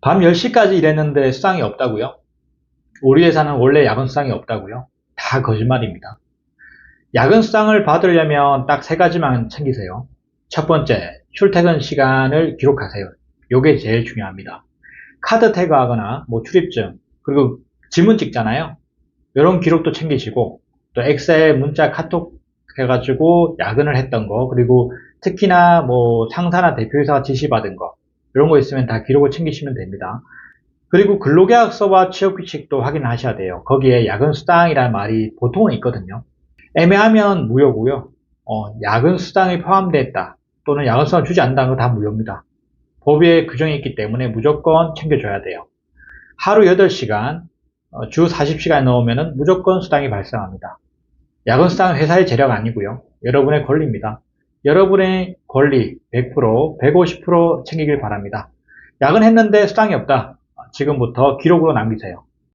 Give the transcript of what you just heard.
밤 10시까지 일했는데 수당이 없다고요? 우리 회사는 원래 야근 수당이 없다고요? 다 거짓말입니다. 야근 수당을 받으려면 딱 세 가지만 챙기세요. 첫 번째, 출퇴근 시간을 기록하세요. 요게 제일 중요합니다. 카드 태그하거나 뭐 출입증 그리고 지문 찍잖아요. 이런 기록도 챙기시고 또 엑셀 문자 카톡 해가지고 야근을 했던 거 그리고 특히나 뭐 상사나 대표이사가 지시받은 거 이런 거 있으면 다 기록을 챙기시면 됩니다. 그리고 근로계약서와 취업규칙도 확인하셔야 돼요. 거기에 야근 수당이라는 말이 보통은 있거든요. 애매하면 무효고요. 어, 야근 수당이 포함됐다 또는 야근 수당 주지 않는다는 거 다 무효입니다. 법에 규정이 있기 때문에 무조건 챙겨줘야 돼요. 하루 8시간, 어, 주 40시간 넘으면 무조건 수당이 발생합니다. 야근 수당은 회사의 재력 아니고요. 여러분의 권리입니다. 여러분의 권리 100%, 150% 챙기길 바랍니다. 야근했는데 수당이 없다. 지금부터 기록으로 남기세요.